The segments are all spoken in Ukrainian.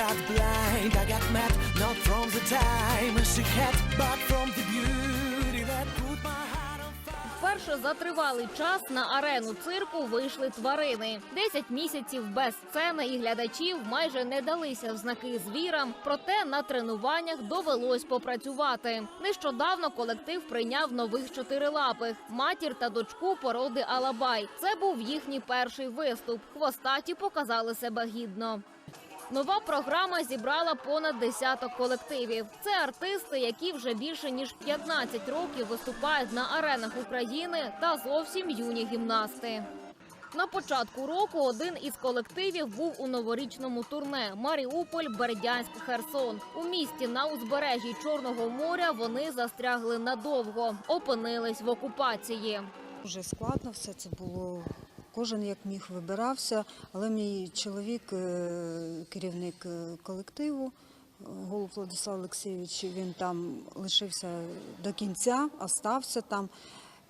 got blind, I got mad, not from the time she had, but from the beauty that put my heart on fire. Вперше за тривалий час на арену цирку вийшли тварини. Десять місяців без сцени і глядачів майже не далися в знаки звірам. Проте на тренуваннях довелось попрацювати. Нещодавно колектив прийняв нових чотирилапих матір та дочку породи Алабай. Це був їхній перший виступ. Хвостаті показали себе гідно. Нова програма зібрала понад десяток колективів. Це артисти, які вже більше ніж 15 років виступають на аренах України та зовсім юні гімнасти. На початку року один із колективів був у новорічному турне Маріуполь, Бердянськ, Херсон. У місті на узбережжі Чорного моря вони застрягли надовго, опинились в окупації. Дуже складно все це було. Кожен як міг вибирався, але мій чоловік, е, керівник е, колективу, е, Голуб Владислав Олексійович, він там лишився до кінця, остався там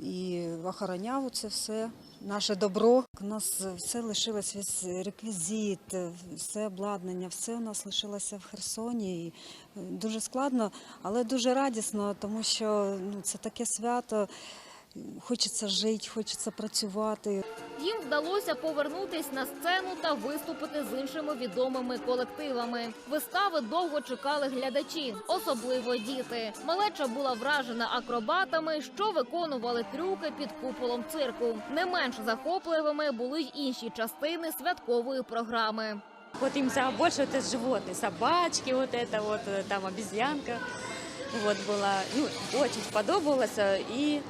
і охороняв це все. Наше добро. У нас все лишилось, весь реквізит, все обладнання, все у нас лишилося в Херсоні. І дуже складно, але дуже радісно, тому що ну, це таке свято Хочеться жити, хочеться працювати. Їм вдалося повернутись на сцену та виступити з іншими відомими колективами. Вистави довго чекали глядачі, особливо діти. Малеча була вражена акробатами, що виконували трюки під куполом цирку. Не менш захопливими були й інші частини святкової програми. Вот им за- больше вот это животные, собачки, вот это вот, э, там обезьянка. Вот была, ну, очень сподобалось. э, И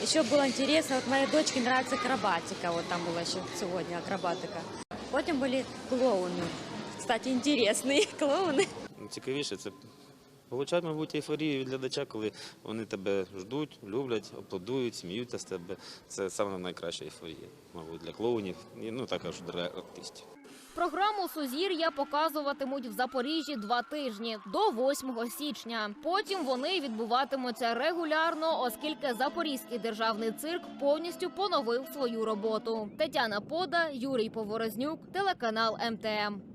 еще было интересно, вот моей дочке нравится акробатика, вот там была еще сегодня акробатика. Потом были клоуны. Кстати, интересные клоуны. Цікавіше це получать, мабуть, ейфорію від глядача, коли вони тебе ждуть, люблять, аплодують, сміються з тебе. Це саме найкраща ейфорія, мабуть, для клоунів, і ну також для артистів. Програму Сузір'я показуватимуть в Запоріжжі два тижні до 8 січня. Потім вони відбуватимуться регулярно, оскільки Запорізький державний цирк повністю поновив свою роботу. Тетяна Пода, Юрій Поворознюк, телеканал МТМ.